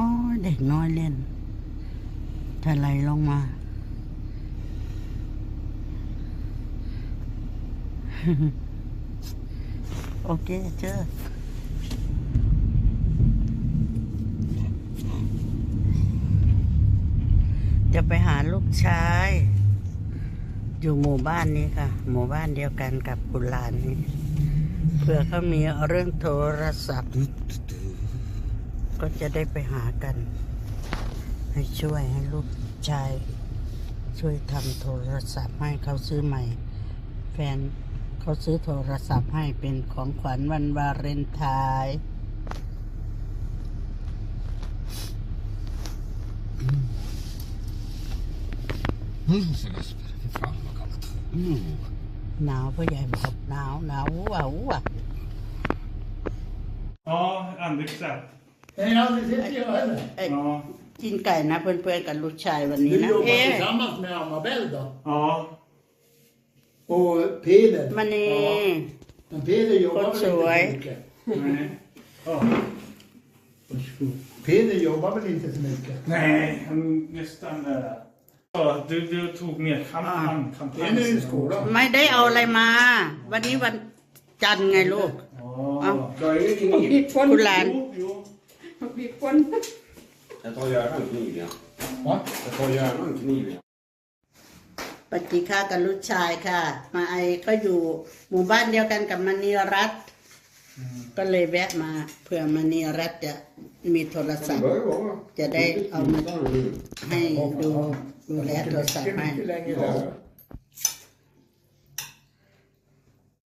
อ๋อเด็กน้อยเล่นทะไหลลงมาโอเคเจอจะไปหาลูกชาย อยู่หมู่บ้านนี้ค่ะ หมู่บ้านเดียวกันกับกุลานนี้เผื่อเขามีเรื่องโทรศัพท์ ก็จะได้ไปหากัน ให้ช่วยให้ลูกชาย ช่วยทำโทรศัพท์ให้เขาซื้อใหม่ แฟนเขาซื้อโทรศัพท์ให้เป็นของขวัญวันวาเลนไทน์ Musen Kasper, fy fan vad kallt. Mm. หนาวพ่อใหญ่บอกหนาวหนาวว้าว ว้า Ja, Anders Trapp. Nej, aldrig sett jag heller. เอ้ย Ja. กินไก่นะเพื่อนๆกับลูกชายวันนี้ Du นะ jobbar เอ๊ะ tillsammans med Annabelle då? Ja. Och Peder? มันนี่ Men Peder jobbar Gott väl så, inte hej. så mycket? Nej. Ja. Varsågod. Peder jobbar väl inte så mycket? Nej, han nästan där. Ja, du, du tog med kampan, Det är nu i skolan. ไม่ได้เอาอะไรมา วันนี้วันจันทร์ไงลูก Ja. Du har ingenting i? คุณหลาน Jo, jo. Jag tar gärna en kniv ja. Va? Jag tar gärna en kniv ja. ปฏิฆากับลูกชายค่ะ มาไอก็อยู่หมู่บ้านเดียวกันกับมณีรัตน์ก็เลยแวะมาเผื่อมณีรัตน์จะมีโทรศัพ Det ท์ bör ju vara. จะได้เอามา Mm. ให้ดูดูแลโทรศัพท์ Mycket, ให้ mycket längre där.